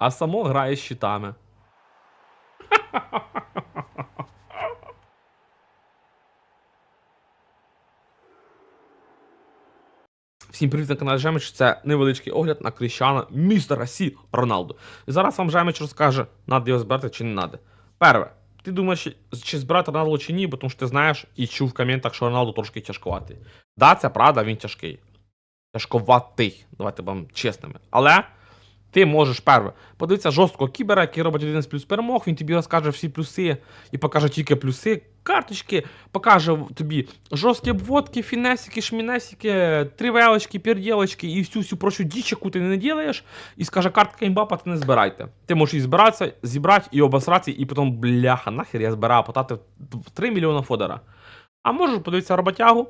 а само грає з щитами. Всім привіт на каналі Жемич. Це невеличкий огляд на Кріщана містера Сі Роналду. І зараз вам Жемич розкаже, надо його збирати чи не надо. Перше, ти думаєш, чи збирати Роналду чи ні, бо тому що ти знаєш і чув в коментах, що Роналду трошки тяжкуватий. Да, це правда, він тяжкий. Тяжковатий, давайте будемо чесними. Але ти можеш перше подивитися жорсткого кібера, який робить один з плюс перемог, він тобі розкаже всі плюси і покаже тільки плюси, карточки, покаже тобі жорсткі обводки, фінесики, шмінесики, тривелочки, перділочки і всю всю прочу діч, яку ти не ділаєш, і скаже, картка імбапа, ти не збирайте. Ти можеш її збиратися, зібрати і обосратися, і потім, бляха, нахер я збираю потати в 3 мільйона фодера. А можеш подивитися роботягу,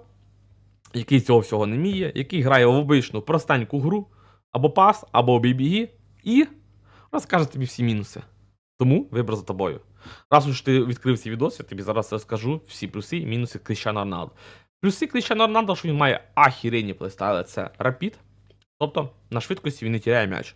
який цього всього не вміє, який грає в обичну простеньку гру, або пас, або бібіги, і розкаже тобі всі мінуси. Тому вибір за тобою. Раз уж ти відкрив цей відос, я тобі зараз розкажу всі плюси і мінуси Кріщана Роналду. Плюси Кріщана Роналду, що він має ахірені плейстайли, це рапід. Тобто на швидкості він не тіряє м'яч.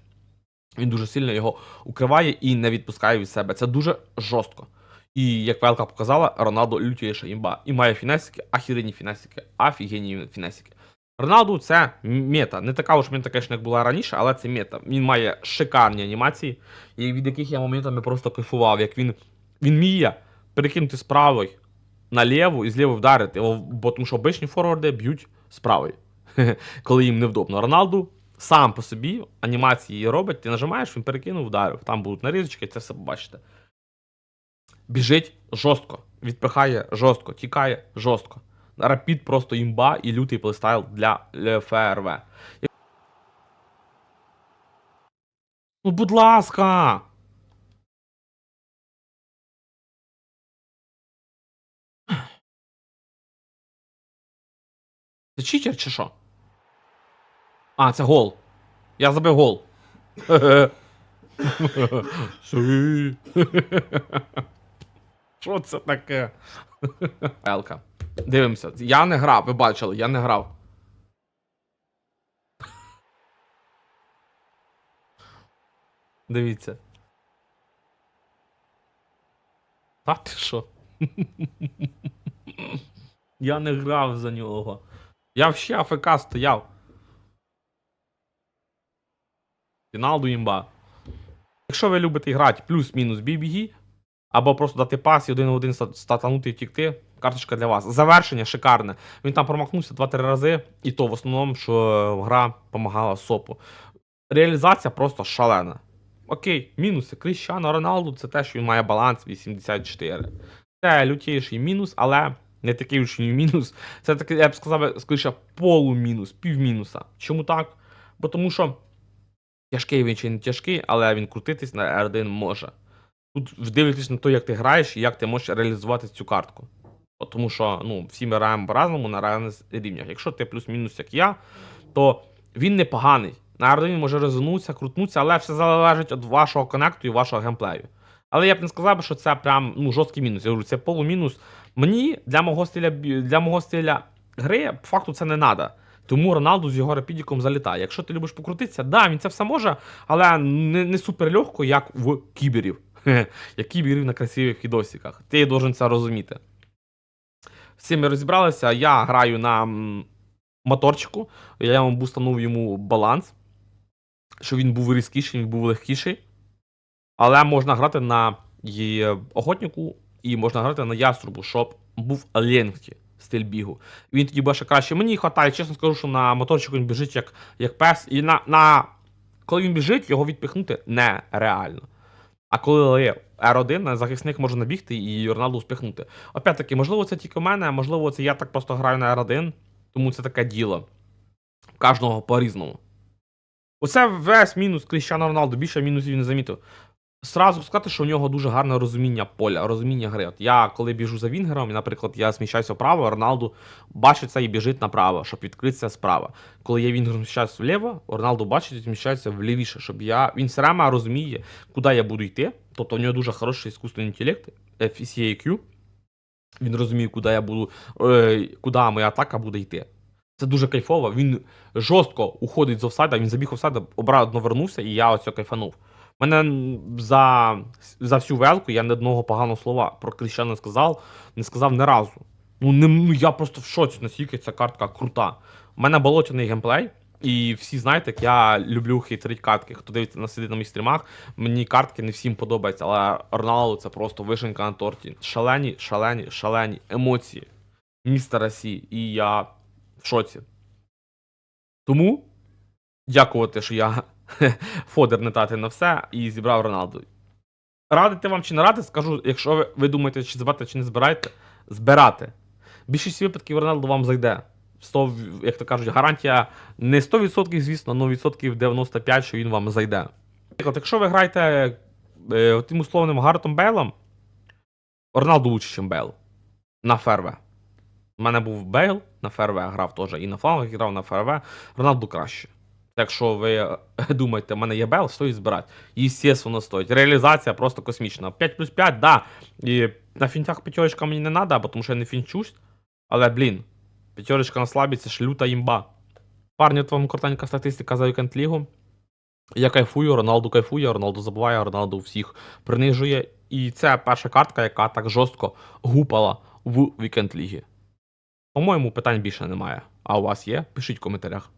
Він дуже сильно його укриває і не відпускає від себе. Це дуже жорстко. І як ВЛК показала, Роналду лютіша імба. І має фінесики, ахірені фінесики, офігенні фінесики. Роналду це мета. Не така уж мета, звісно, як була раніше, але це мета. Він має шикарні анімації, і від яких я моментами просто кайфував. Як він він вміє перекинути з правої і з лівої вдарити. Бо тому що обичні форварди б'ють з коли їм невдобно. Роналду сам по собі анімації робить, ти нажимаєш, він перекинув, вдарив. Там будуть нарізочки, це все побачите. Біжить жорстко, відпихає жорстко, тікає жорстко. Рапід просто імба і лютий плейстайл для ФРВ. Ну, будь ласка. Це читер чи що? А, це гол. Я забив гол. Що це таке? Елка. Дивимося. Я не грав, ви бачили, я не грав. Дивіться. Та ти що? Я не грав за нього. Я ще АФК стояв. Фіналду імба. Якщо ви любите грати плюс-мінус BBG, або просто дати пас і один в один статанути і втікти, карточка для вас. Завершення шикарне. Він там промахнувся 2-3 рази, і то в основному, що гра допомагала сопу. Реалізація просто шалена. Окей, мінуси. Кріщано Роналду це те, що він має баланс 84. Це лютіший мінус, але не такий і мінус. Це такий, я б сказав, скоріше, полумінус, півмінуса. Чому так? Бо тому що тяжкий він чи не тяжкий, але він крутитись на R1 може. Тут дивлячись на те, як ти граєш і як ти можеш реалізувати цю картку. От Тому що ну, всі ми граємо по-разному на різних рівнях. Якщо ти плюс-мінус, як я, то він непоганий. На R1 може розвернутися, крутнутися, але все залежить від вашого коннекту і вашого геймплею. Але я б не сказав, що це прям ну, жорсткий мінус. Я говорю, це полумінус. Мені для мого стиля для мого стиля гри по факту це не треба. Тому Роналду з його рапідіком залітає. Якщо ти любиш покрутитися, да, він це все може, але не, не супер легко, як в кіберів. як кіберів на красивих відосиках. Ти должен це розуміти. Цим ми розібралися. Я граю на моторчику, я вам бустанув йому баланс, щоб він був різкіший, він був легкіший. Але можна грати на і охотнику і можна грати на яструбу, щоб був лengті стиль бігу. Він тоді буде ще краще. Мені вистачає, чесно скажу, що на моторчику він біжить як, як пес. І на, на... коли він біжить, його відпихнути нереально. А коли R1, захисник може набігти і Роналду успіхнути. Опять-таки, можливо, це тільки в мене, а можливо, це я так просто граю на R1, тому це таке діло. Кожного по-різному. Оце весь мінус Кріщана Роналду, більше мінусів не замітив. Сразу сказати, що у нього дуже гарне розуміння поля, розуміння гри. От я коли біжу за Вінгером, наприклад, я зміщаюся вправо, Роналду бачить це і біжить направо, щоб відкритися справа. Коли я Вінгером зміщаюся вліво, Роналду бачить і зміщається влівіше, щоб я. Він все время розуміє, куди я буду йти. Тобто у нього дуже хороший іскусственний інтелект, FCAQ. Він розуміє, куди я буду, е, куди моя атака буде йти. Це дуже кайфово. Він жорстко уходить з офсайда, він забіг офсайда, обратно вернувся, і я оце кайфанув. Мене за, за всю велку я ні одного поганого слова про Кріща не сказав, не сказав ні разу. Ну, не, ну я просто в шоці, наскільки ця картка крута. У мене болотяний геймплей, і всі знаєте, як я люблю хитрить картки. Хто дивиться на сидить на моїх стрімах, мені картки не всім подобаються, але Роналду це просто вишенька на торті. Шалені, шалені, шалені емоції містера Сі. І я в шоці. Тому дякувати, що я фодер не тати на все і зібрав Роналду. Радити вам чи не радити, скажу, якщо ви, ви думаєте, чи збирати, чи не збираєте, збирати. Більшість випадків Роналду вам зайде. 100, як то кажуть, гарантія не 100%, звісно, але відсотків 95, що він вам зайде. Наприклад, якщо ви граєте е, тим условним Гартом Бейлом, Роналду лучше, ніж Бейл. На ферве. У мене був Бейл на ферве, грав теж і на флангах грав на ферве. Роналду краще. Якщо ви е, думаєте, в мене є Бейл, стоїть збирати. Естественно, стоїть. Реалізація просто космічна. 5 плюс 5, да. І на фінтах п'ятерочка мені не треба, тому що я не фінчусь. Але, блін, п'ятерочка на слабі, це ж люта імба. Парні, от вам коротенька статистика за Weekend Лігу. Я кайфую, Роналду кайфує, Роналду забуває, Роналду всіх принижує. І це перша картка, яка так жорстко гупала в Weekend Лігі. По-моєму, питань більше немає. А у вас є? Пишіть в коментарях.